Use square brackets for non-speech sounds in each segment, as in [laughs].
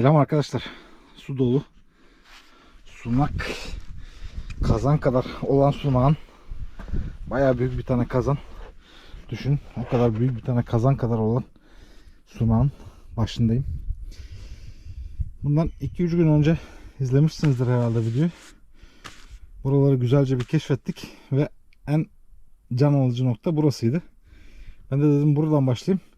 Selam arkadaşlar. Su dolu. Sunak kazan kadar olan sunağın bayağı büyük bir tane kazan. Düşün o kadar büyük bir tane kazan kadar olan sunağın başındayım. Bundan 2-3 gün önce izlemişsinizdir herhalde videoyu. Buraları güzelce bir keşfettik ve en can alıcı nokta burasıydı. Ben de dedim buradan başlayayım.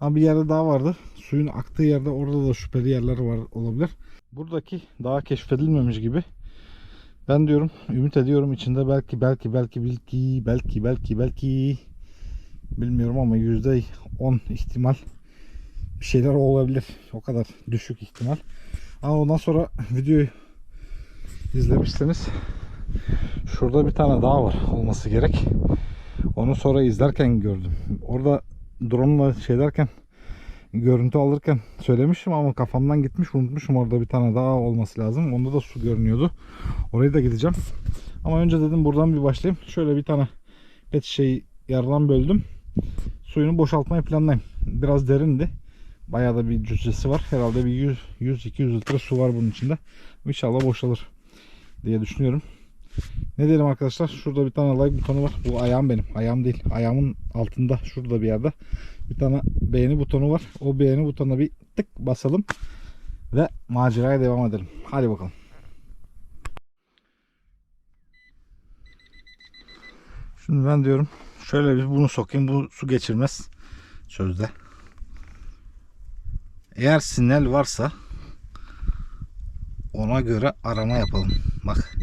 Ama bir yerde daha vardı. Suyun aktığı yerde orada da şüpheli yerler var olabilir. Buradaki daha keşfedilmemiş gibi. Ben diyorum, ümit ediyorum içinde belki belki belki belki belki belki belki bilmiyorum ama yüzde 10 ihtimal bir şeyler olabilir. O kadar düşük ihtimal. Ama ondan sonra videoyu izlemişseniz şurada bir tane daha var olması gerek. Onu sonra izlerken gördüm. Orada drone'la şey derken görüntü alırken söylemiştim ama kafamdan gitmiş unutmuşum orada bir tane daha olması lazım. Onda da su görünüyordu. Oraya da gideceğim. Ama önce dedim buradan bir başlayayım. Şöyle bir tane pet şişeyi yarıdan böldüm. Suyunu boşaltmayı planlayayım. Biraz derindi. Bayağı da bir cüssesi var. Herhalde bir 100-200 litre su var bunun içinde. İnşallah boşalır diye düşünüyorum. Ne diyelim arkadaşlar? Şurada bir tane like butonu var. Bu ayağım benim. Ayağım değil. Ayağımın altında şurada bir yerde bir tane beğeni butonu var. O beğeni butonuna bir tık basalım ve maceraya devam edelim. Hadi bakalım. Şimdi ben diyorum şöyle bir bunu sokayım. Bu su geçirmez. Sözde. Eğer sinyal varsa ona göre arama yapalım. Bak.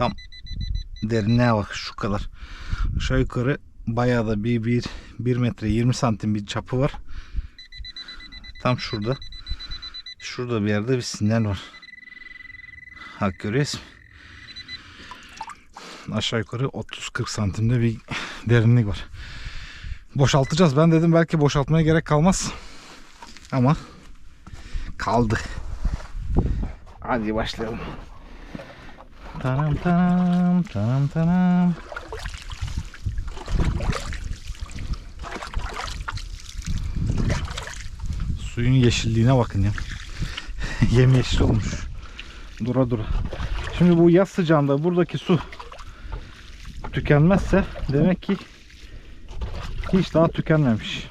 Tam derinliğe bak şu kadar. Aşağı yukarı bayağı da bir, bir, bir metre 20 santim bir çapı var. Tam şurada. Şurada bir yerde bir sinyal var. Bak görüyorsun. Aşağı yukarı 30-40 santimde bir derinlik var. Boşaltacağız. Ben dedim belki boşaltmaya gerek kalmaz. Ama kaldı. Hadi başlayalım. Tanam tanam tanam tanam. Suyun yeşilliğine bakın ya. [laughs] Yemyeşil olmuş. Dura dura. Şimdi bu yaz sıcağında buradaki su tükenmezse demek ki hiç daha tükenmemiş.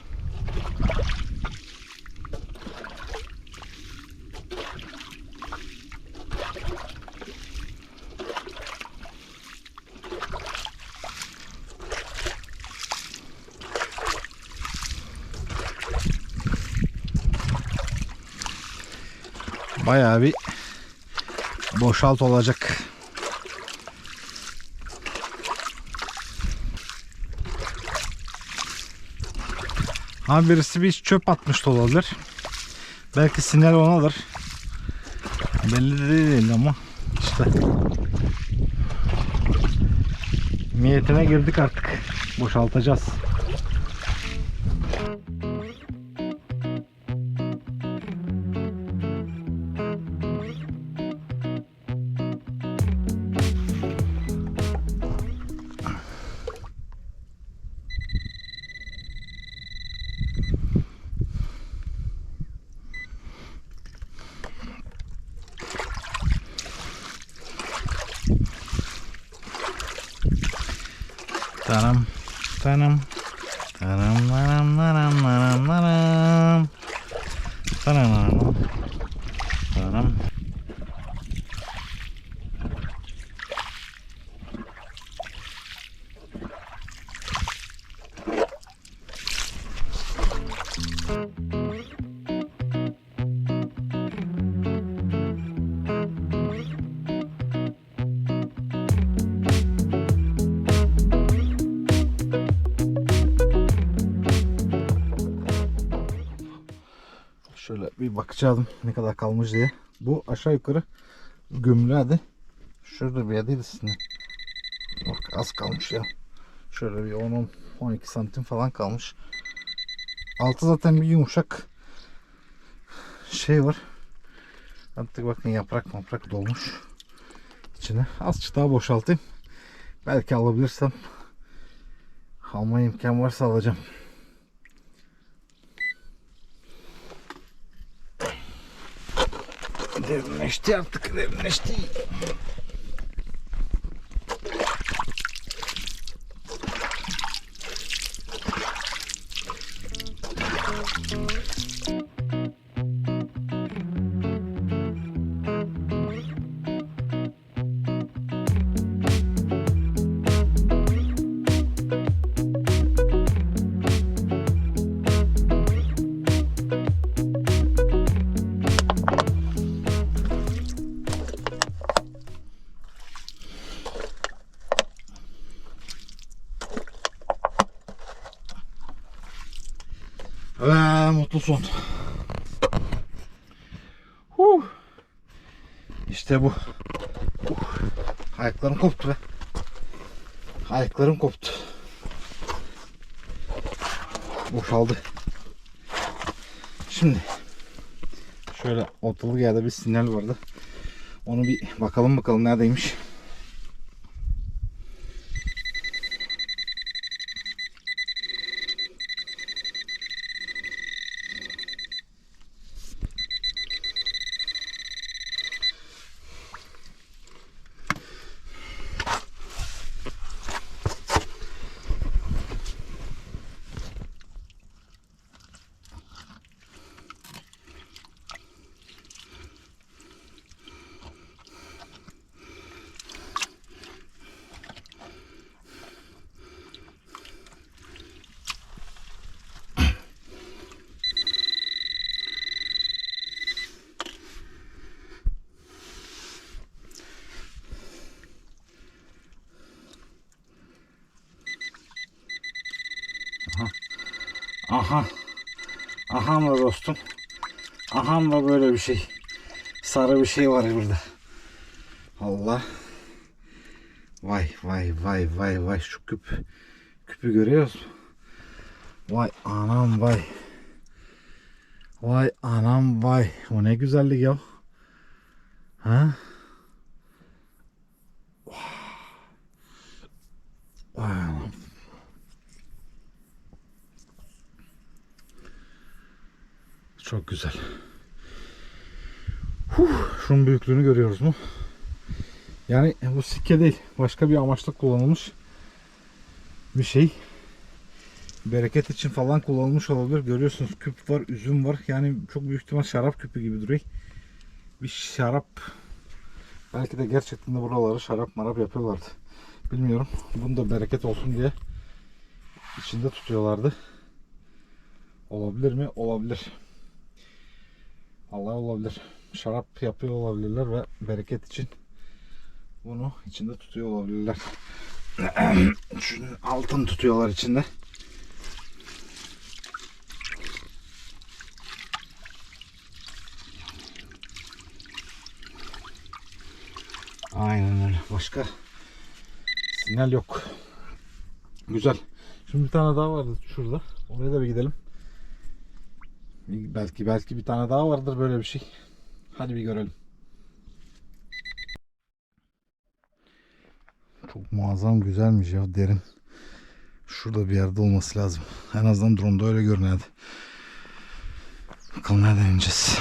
Bayağı bir boşalt olacak. Ha birisi bir çöp atmış olabilir. Belki sinyal onadır. Belli de değil ama işte niyetine girdik artık. Boşaltacağız. Şöyle bir bakacağım ne kadar kalmış diye. Bu aşağı yukarı gömülü hadi. Şurada bir yerdeydi sizinle. Bak az kalmış ya. Şöyle bir 10-12 santim falan kalmış. Altı zaten bir yumuşak şey var. Artık bakın yaprak maprak dolmuş içine. Azıcık daha boşaltayım. Belki alabilirsem alma imkan varsa alacağım. Derinleşti artık derinleşti. Ve mutlu son. Huh. İşte bu. Huh. Ayaklarım koptu be. Ayaklarım koptu. Boşaldı. Şimdi şöyle ortalık yerde bir sinyal vardı. Onu bir bakalım bakalım neredeymiş. Aha. Aha mı dostum? Aha mı böyle bir şey? Sarı bir şey var burada. Allah. Vay vay vay vay vay şu küp. Küpü görüyoruz? Vay anam vay. Vay anam vay. O ne güzellik ya. Ha? Çok güzel. Huh, şunun büyüklüğünü görüyoruz mu? Yani bu sikke değil. Başka bir amaçla kullanılmış bir şey. Bereket için falan kullanılmış olabilir. Görüyorsunuz küp var, üzüm var. Yani çok büyük ihtimal şarap küpü gibi duruyor. Bir şarap belki de gerçekten de buraları şarap marap yapıyorlardı. Bilmiyorum. Bunu da bereket olsun diye içinde tutuyorlardı. Olabilir mi? Olabilir. Allah olabilir. Şarap yapıyor olabilirler ve bereket için bunu içinde tutuyor olabilirler. [clears throat] Şunu altın tutuyorlar içinde. Aynen öyle. Başka sinyal yok. Güzel. Şimdi bir tane daha vardı şurada. Oraya da bir gidelim. Belki belki bir tane daha vardır böyle bir şey. Hadi bir görelim. Çok muazzam güzelmiş ya derin. Şurada bir yerde olması lazım. En azından drone'da öyle görünüyordu. Bakalım nereden ineceğiz.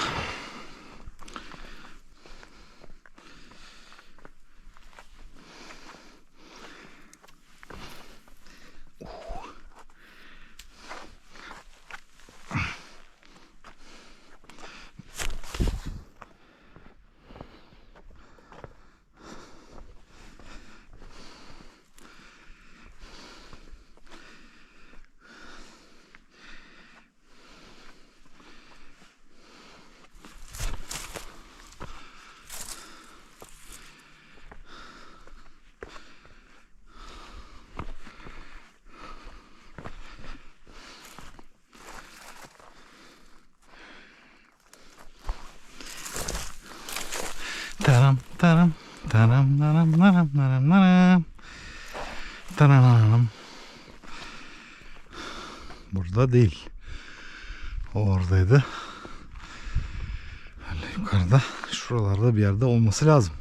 Taram taram taram taram taram taram taram taram Burada değil. O oradaydı. Böyle yukarıda şuralarda bir yerde olması lazım.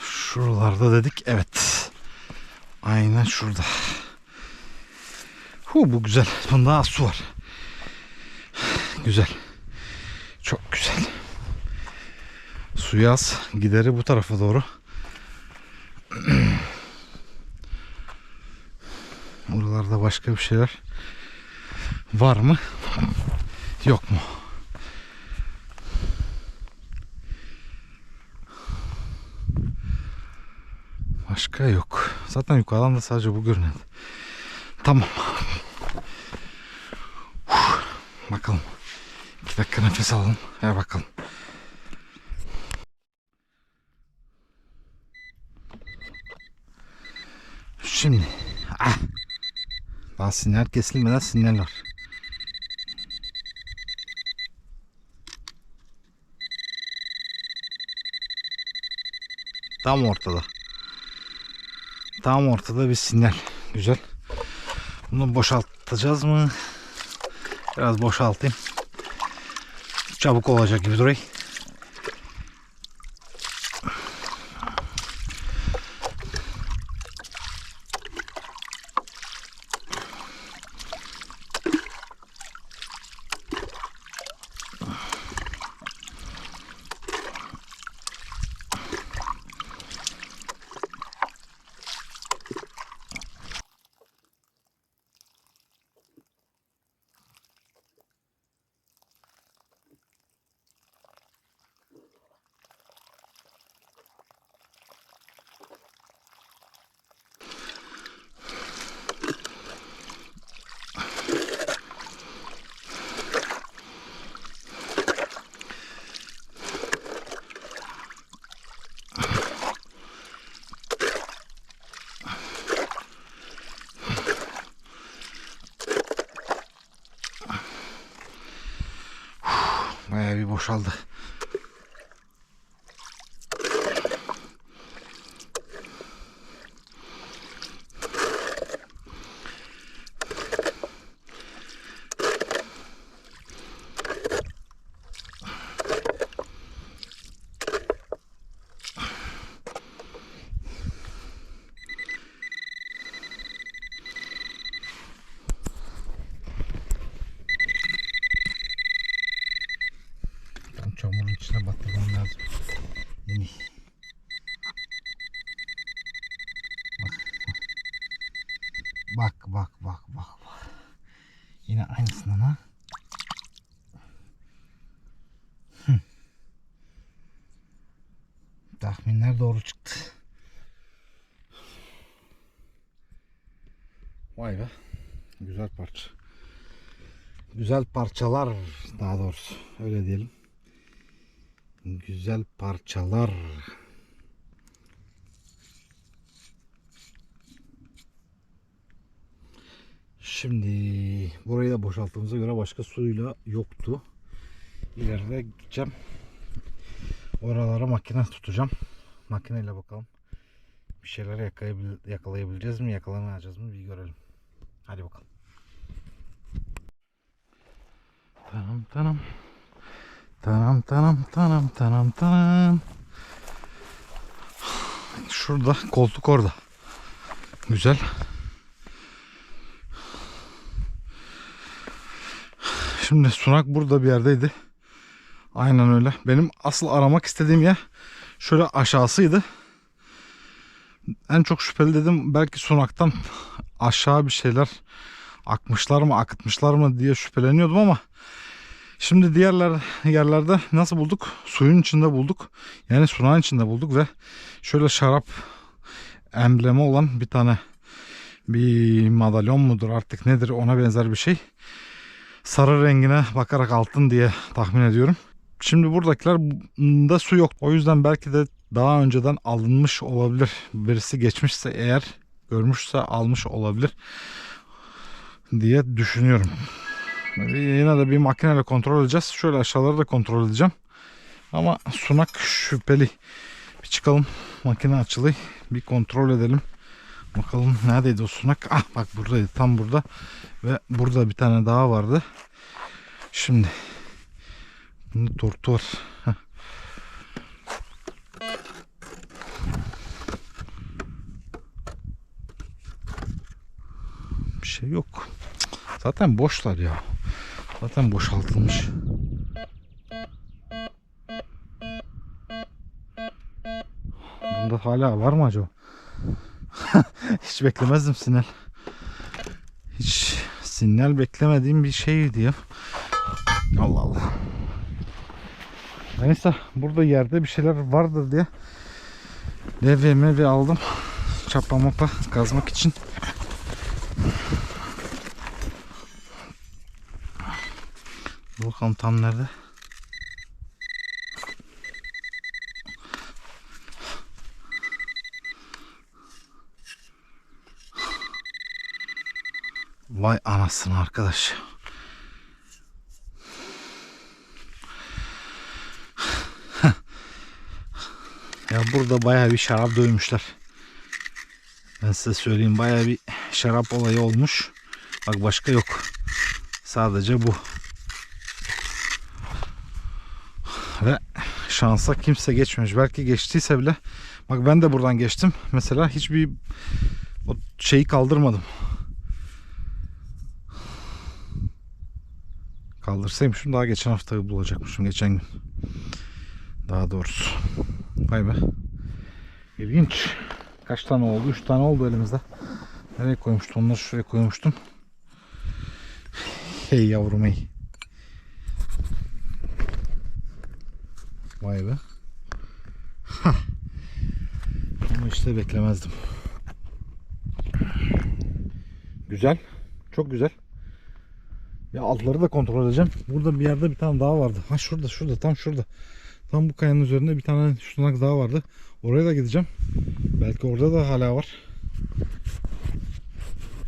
Şuralarda dedik evet. Aynen şurada. Hu, bu güzel. Bunda az su var. Güzel. Çok güzel. Suyu az. Gideri bu tarafa doğru. [clears throat] Buralarda başka bir şeyler var mı? Yok mu? Başka yok. Zaten yukarıdan da sadece bu görünüyor. Tamam. Uf, Bakalım. İki dakika nefes alalım. Ver bakalım. Şimdi. Ah. Daha sinyal kesilmeden sinyal var. Tam ortada. Tam ortada bir sinyal. [laughs] Güzel. Bunu boşaltacağız mı? Biraz boşaltayım. Çabuk olacak gibi duruyor. Bayağı bir boşaldı. Tam çamurun içine batırmam lazım. Yeni. Bak bak bak bak bak. Yine aynısından ha. Hı. Tahminler doğru çıktı. Vay be. Güzel parça. Güzel parçalar daha doğrusu öyle diyelim. Güzel parçalar. Şimdi burayı da boşalttığımıza göre başka suyla yoktu. İleride gideceğim. Oralara makine tutacağım. Makineyle bakalım. Bir şeyler yakalayabil- yakalayabileceğiz mi, yakalamayacağız mı bir görelim. Hadi bakalım. Tamam tamam. Tanam tanam tanam tanam tanam. Şurada koltuk orada. Güzel. Şimdi sunak burada bir yerdeydi. Aynen öyle. Benim asıl aramak istediğim yer şöyle aşağısıydı. En çok şüpheli dedim belki sunaktan aşağı bir şeyler akmışlar mı akıtmışlar mı diye şüpheleniyordum ama Şimdi diğerler yerlerde nasıl bulduk? Suyun içinde bulduk. Yani sunağın içinde bulduk ve şöyle şarap emblemi olan bir tane bir madalyon mudur artık nedir ona benzer bir şey. Sarı rengine bakarak altın diye tahmin ediyorum. Şimdi buradakiler da su yok. O yüzden belki de daha önceden alınmış olabilir. Birisi geçmişse eğer görmüşse almış olabilir diye düşünüyorum. Yine de bir makineyle kontrol edeceğiz. Şöyle aşağıları da kontrol edeceğim. Ama sunak şüpheli. Bir çıkalım. Makine açılı. Bir kontrol edelim. Bakalım neredeydi o sunak? Ah bak buradaydı. Tam burada. Ve burada bir tane daha vardı. Şimdi. Bunda tortu var. Heh. şey yok. Zaten boşlar ya. Zaten boşaltılmış. Bunda hala var mı acaba? [laughs] Hiç beklemezdim sinyal. Hiç sinyal beklemediğim bir şeydi ya. Allah Allah. Neyse burada yerde bir şeyler vardır diye LVM bir aldım. Çapa mapa kazmak için. Bakalım tam nerede? Vay anasını arkadaş. ya burada bayağı bir şarap dövmüşler. Ben size söyleyeyim bayağı bir şarap olayı olmuş. Bak başka yok. Sadece bu. Ve şansa kimse geçmemiş. Belki geçtiyse bile bak ben de buradan geçtim. Mesela hiçbir o şeyi kaldırmadım. Kaldırsaymışım daha geçen hafta bulacakmışım geçen gün. Daha doğrusu. Vay be. İlginç. Kaç tane oldu? 3 tane oldu elimizde. Nereye koymuştum? Onları şuraya koymuştum. Hey yavrum hey. Vay be. Bunu işte beklemezdim. Güzel. Çok güzel. Ya altları da kontrol edeceğim. Burada bir yerde bir tane daha vardı. Ha şurada şurada tam şurada. Tam bu kayanın üzerinde bir tane sunak daha vardı. Oraya da gideceğim. Belki orada da hala var.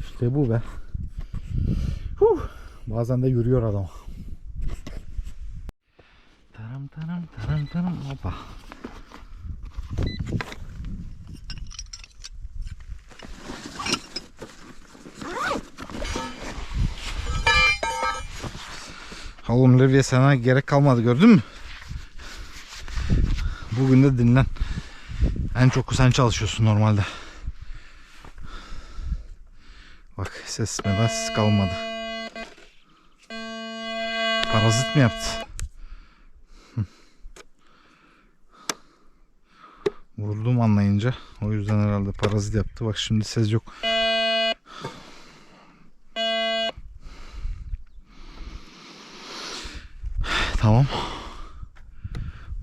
İşte bu be. Huh. Bazen de yürüyor adam. Taram taram taram taram hoppa. Oğlum Levye sana gerek kalmadı gördün mü? Bugün de dinlen. En çok sen çalışıyorsun normalde. Bak ses medas kalmadı. Parazit mi yaptı? Vurdum anlayınca. O yüzden herhalde parazit yaptı. Bak şimdi ses yok. Tamam.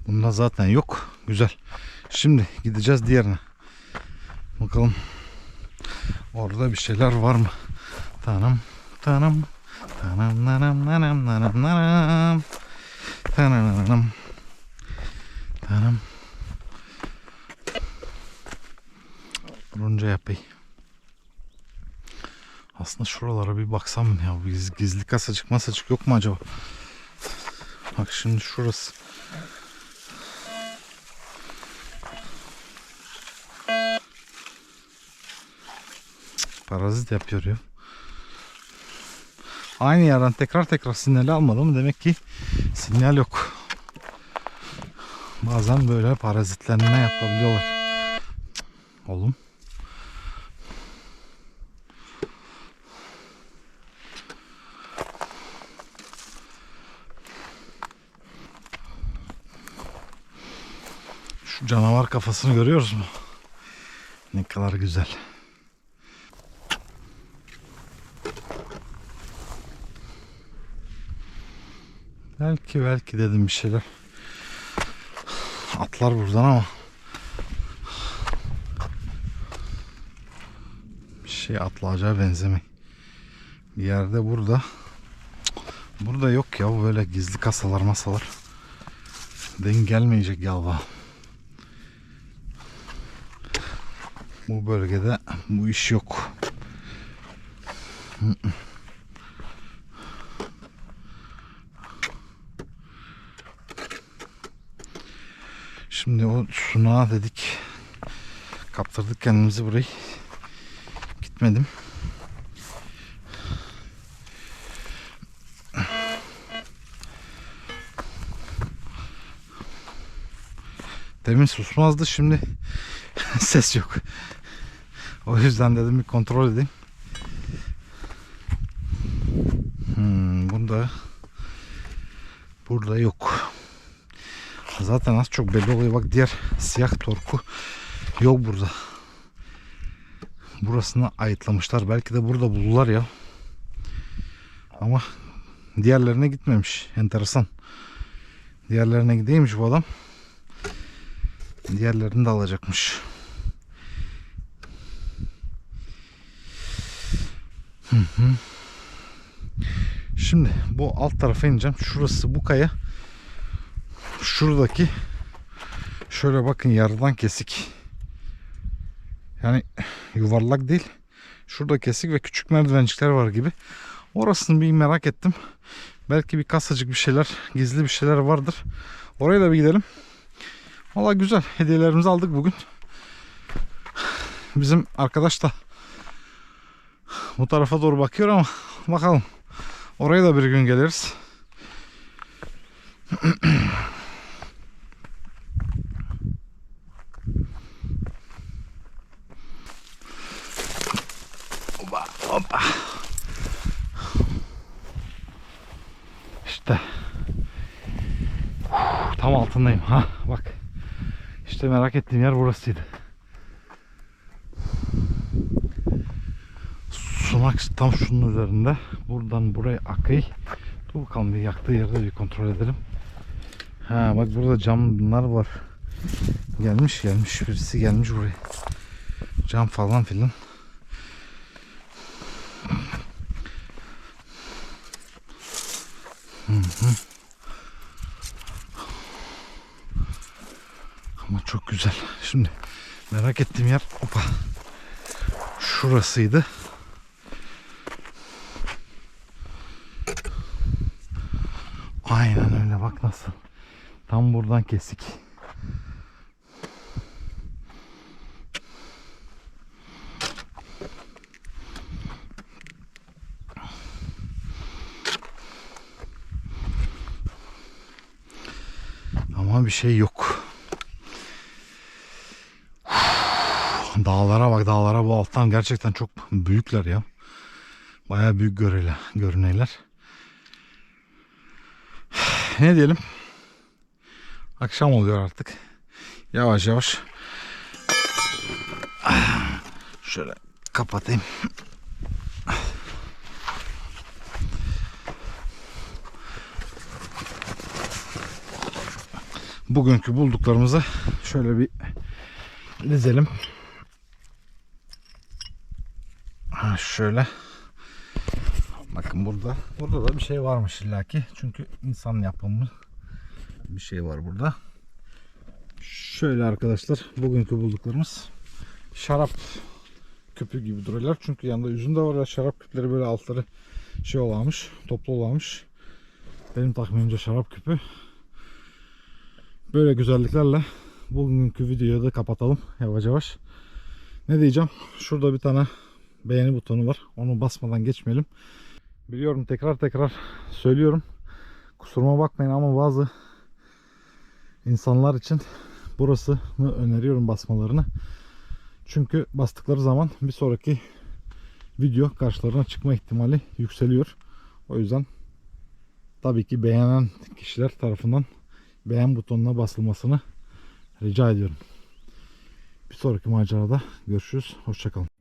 Bunda zaten yok. Güzel. Şimdi gideceğiz diğerine. Bakalım. Orada bir şeyler var mı? Tanım. Tanım. Tanım nanam nanam nanam nanam. Tananam. Tanım. Runca yapayım. Aslında şuralara bir baksam ya. Giz- Gizli kasacık masacık yok mu acaba? Bak şimdi şurası. Parazit yapıyor ya. Aynı yerden tekrar tekrar sinyali almadım. Demek ki sinyal yok. Bazen böyle parazitlenme yapabiliyorlar. Oğlum. Şu canavar kafasını görüyoruz mu? Ne kadar güzel. Belki belki dedim bir şeyler. Atlar buradan ama. Bir şey atlayacağı benzemiyor. Bir yerde burada. Burada yok ya böyle gizli kasalar masalar. Denk gelmeyecek galiba. Bu bölgede bu iş yok. Şimdi o sunağa dedik. Kaptırdık kendimizi burayı. Gitmedim. Demin susmazdı şimdi [laughs] ses yok. O yüzden dedim bir kontrol edeyim. burada burada yok. Zaten az çok belli oluyor. Bak diğer siyah torku yok burada. Burasını ayıtlamışlar. Belki de burada buldular ya. Ama diğerlerine gitmemiş. Enteresan. Diğerlerine gideymiş bu adam. Diğerlerini de alacakmış. Şimdi bu alt tarafa ineceğim. Şurası bu kaya. Şuradaki şöyle bakın yarıdan kesik. Yani yuvarlak değil. Şurada kesik ve küçük merdivencikler var gibi. Orasını bir merak ettim. Belki bir kasacık bir şeyler, gizli bir şeyler vardır. Oraya da bir gidelim. Valla güzel. Hediyelerimizi aldık bugün. Bizim arkadaş da bu tarafa doğru bakıyor ama bakalım. Oraya da bir gün geliriz. Hoppa, hoppa. İşte. Tam altındayım. Ha bak. İşte merak ettiğim yer burasıydı. Sunak tam şunun üzerinde. Buradan buraya akay. Dur bakalım bir yaktığı yerde bir kontrol edelim. Ha bak burada camlar var. Gelmiş gelmiş birisi gelmiş buraya. Cam falan filan. Hı hı. Ama çok güzel. Şimdi merak ettiğim yer opa. Şurasıydı. Aynen öyle bak nasıl. Tam buradan kesik. Ama bir şey yok. Dağlara bak dağlara bu alttan gerçekten çok büyükler ya. Baya büyük görele, görüneyler. Ne diyelim? Akşam oluyor artık. Yavaş yavaş. Şöyle kapatayım. Bugünkü bulduklarımızı şöyle bir dizelim. Ha şöyle. Bakın burada. Burada da bir şey varmış illaki. Çünkü insan yapımı bir şey var burada. Şöyle arkadaşlar bugünkü bulduklarımız şarap küpü gibi duruyorlar. Çünkü yanında üzüm de var şarap küpleri böyle altları şey olamış, toplu olamış. Benim tahminimce şarap küpü. Böyle güzelliklerle bugünkü videoyu da kapatalım yavaş yavaş. Ne diyeceğim? Şurada bir tane beğeni butonu var. Onu basmadan geçmeyelim. Biliyorum tekrar tekrar söylüyorum. Kusuruma bakmayın ama bazı insanlar için burasını öneriyorum basmalarını. Çünkü bastıkları zaman bir sonraki video karşılarına çıkma ihtimali yükseliyor. O yüzden tabii ki beğenen kişiler tarafından beğen butonuna basılmasını rica ediyorum. Bir sonraki macerada görüşürüz. Hoşçakalın.